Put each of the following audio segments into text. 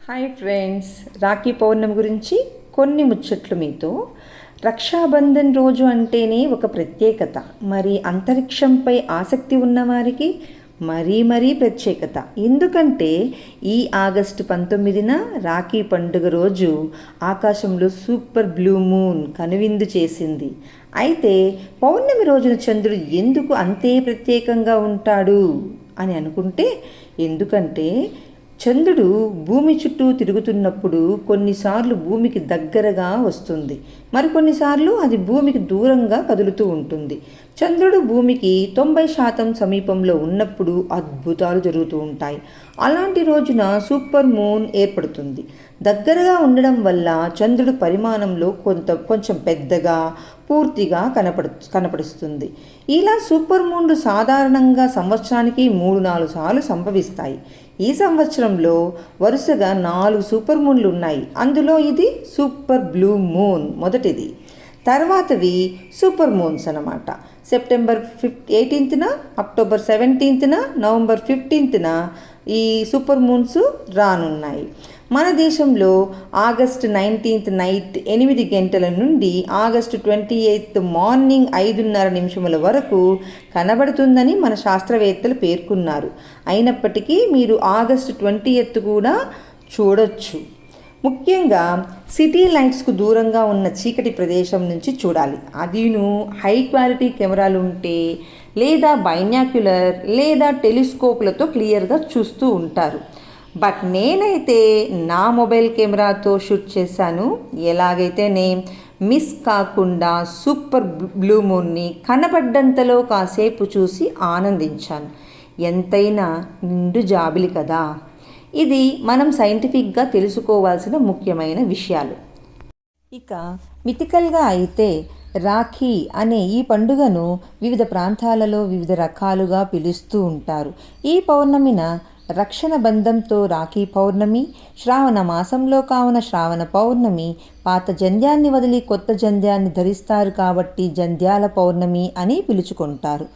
Hi friends Rakhi పౌర్ణమి గురించి కొన్ని ముచ్చట్లు మీతో. రక్షాబంధన్ రోజు అంటేనే ఒక ప్రత్యేకత. మరి అంతరిక్షంపై ఆసక్తి ఉన్నవారికి మరీ మరీ ప్రత్యేకత. ఎందుకంటే ఈ ఆగస్టు పంతొమ్మిదిన రాఖీ పండుగ రోజు ఆకాశంలో సూపర్ బ్లూ మూన్ కనువిందు చేసింది. అయితే పౌర్ణమి రోజున చంద్రుడు ఎందుకు అంతే ప్రత్యేకంగా ఉంటాడు అని అనుకుంటే ఎందుకంటే చంద్రుడు భూమి చుట్టూ తిరుగుతున్నప్పుడు కొన్నిసార్లు భూమికి దగ్గరగా వస్తుంది. మరికొన్నిసార్లు అది భూమికి దూరంగా కదులుతూ ఉంటుంది. చంద్రుడు భూమికి తొంభై శాతం సమీపంలో ఉన్నప్పుడు అద్భుతాలు జరుగుతూ ఉంటాయి. అలాంటి రోజున సూపర్ మూన్ ఏర్పడుతుంది. దగ్గరగా ఉండడం వల్ల చంద్రుడు పరిమాణంలో కొంత కొంచెం పెద్దగా పూర్తిగా కనపడు కనపడుస్తుంది. ఇలా సూపర్ మూన్లు సాధారణంగా సంవత్సరానికి మూడు నాలుగు సార్లు సంభవిస్తాయి. ఈ సంవత్సరంలో వరుసగా నాలుగు సూపర్ మూన్లు ఉన్నాయి. అందులో ఇది సూపర్ బ్లూ మూన్ మొదటిది. తర్వాతవి సూపర్ మూన్స్ అనమాట సెప్టెంబర్ ఫిఫ్ ఎయిటీన్త్న అక్టోబర్ సెవెంటీన్త్న నవంబర్ ఫిఫ్టీన్త్న ఈ సూపర్ మూన్స్ రానున్నాయి. మన దేశంలో ఆగస్టు నైన్టీన్త్ నైట్ ఎనిమిది గంటల నుండి ఆగస్టు ట్వంటీ ఎయిత్ మార్నింగ్ ఐదున్నర నిమిషముల వరకు కనబడుతుందని మన శాస్త్రవేత్తలు పేర్కొన్నారు. అయినప్పటికీ మీరు ఆగస్టు ట్వంటీ ఎయిత్ కూడా చూడొచ్చు. ముఖ్యంగా సిటీ లైట్స్కు దూరంగా ఉన్న చీకటి ప్రదేశం నుంచి చూడాలి. అదిను హై క్వాలిటీ కెమెరాలు ఉంటే లేదా బైనాక్యులర్ లేదా టెలిస్కోప్లతో క్లియర్గా చూస్తూ ఉంటారు. బట్ నేనైతే నా మొబైల్ కెమెరాతో షూట్ చేశాను. ఎలాగైతే నేను మిస్ కాకుండా సూపర్ బ్లూ మూన్ని కనబడ్డంతలో కాసేపు చూసి ఆనందించాను. ఎంతైనా నిండు జాబిలి కదా. ఇది మనం సైంటిఫిక్గా తెలుసుకోవాల్సిన ముఖ్యమైన విషయాలు. ఇక మితికల్గా అయితే రాఖీ అనే ఈ పండుగను వివిధ ప్రాంతాలలో వివిధ రకాలుగా పిలుస్తూ ఉంటారు. ఈ పౌర్ణమిన రక్షణ బంధంతో రాఖీ పౌర్ణమి శ్రావణ మాసంలో కావున శ్రావణ పౌర్ణమి పాత జంధ్యాన్ని వదిలి కొత్త జంధ్యాన్ని ధరిస్తారు కాబట్టి జంధ్యాల పౌర్ణమి అని పిలుచుకుంటారు.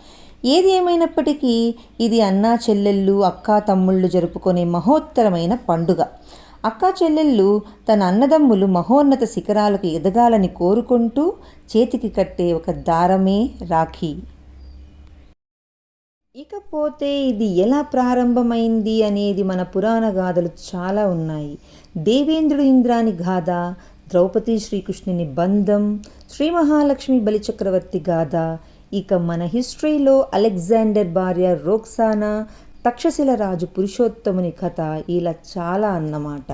ఏది ఏమైనప్పటికీ ఇది అన్నా చెల్లెళ్ళు అక్కా తమ్ముళ్ళు జరుపుకునే మహోత్తరమైన పండుగ. అక్కా చెల్లెళ్ళు తన అన్నదమ్ములు మహోన్నత శిఖరాలకు ఎదగాలని కోరుకుంటూ చేతికి కట్టే ఒక దారమే రాఖీ. ఇకపోతే ఇది ఎలా ప్రారంభమైంది అనేది మన పురాణ గాథలు చాలా ఉన్నాయి. దేవేంద్రుడు ఇంద్రాని గాథ ద్రౌపది శ్రీకృష్ణుని బంధం శ్రీ మహాలక్ష్మి బలిచక్రవర్తి గాథ ఇక మన హిస్టరీలో అలెగ్జాండర్ భార్య రోక్సానా తక్షశిల రాజు పురుషోత్తముని కథ ఇలా చాలా అన్నమాట.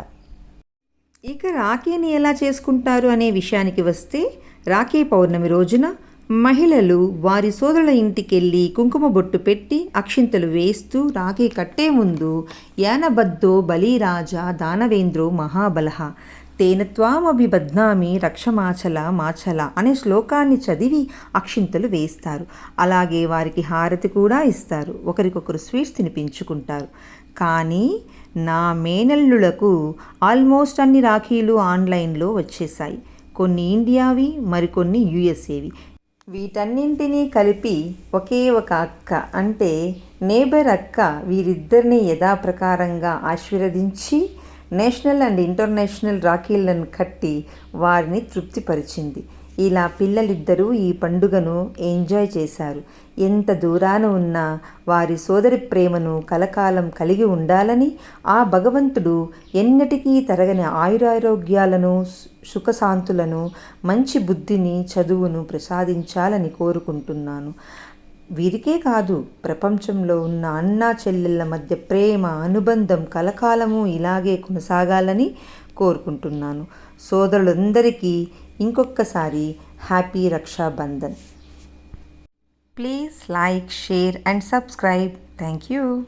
ఇక రాఖీని ఎలా చేసుకుంటారు అనే విషయానికి వస్తే రాఖీ పౌర్ణమి రోజున మహిళలు వారి సోదరుల ఇంటికెళ్ళి కుంకుమ బొట్టు పెట్టి అక్షింతలు వేస్తూ రాఖీ కట్టే ముందు యానబద్దో బలిరాజా దానవేంద్రో మహాబలహ తేనత్వామభిబద్నామి రక్షమాచల మాచల అనే శ్లోకాన్ని చదివి అక్షింతలు వేస్తారు అలాగే వారికి హారతి కూడా ఇస్తారు. ఒకరికొకరు స్వీట్స్ తినిపించుకుంటారు కానీ నా మేనల్లులకు ఆల్మోస్ట్ అన్ని రాఖీలు ఆన్లైన్లో వచ్చేసాయి కొన్ని ఇండియావి మరికొన్ని యుఎస్ఏవి. వీటన్నింటినీ కలిపి ఒకే ఒక అక్క అంటే నేబర్ అక్క వీరిద్దరిని యథాప్రకారంగా ఆశీర్వదించి నేషనల్ అండ్ ఇంటర్నేషనల్ రాఖీలను కట్టి వారిని తృప్తిపరిచింది. ఇలా పిల్లలిద్దరూ ఈ పండుగను ఎంజాయ్ చేశారు. ఎంత దూరాన ఉన్నా వారి సోదరి ప్రేమను కలకాలం కలిగి ఉండాలని ఆ భగవంతుడు ఎన్నటికీ తరగని ఆయురారోగ్యాలను సుఖశాంతులను మంచి బుద్ధిని చదువును ప్రసాదించాలని కోరుకుంటున్నాను. వీరికే కాదు ప్రపంచంలో ఉన్న అన్నా చెల్లెళ్ళ మధ్య ప్రేమ అనుబంధం కలకాలము ఇలాగే కొనసాగాలని కోరుకుంటున్నాను. సోదరులందరికీ ఇంకొకసారి happy Rakshabandhan. Please like share and subscribe. Thank you.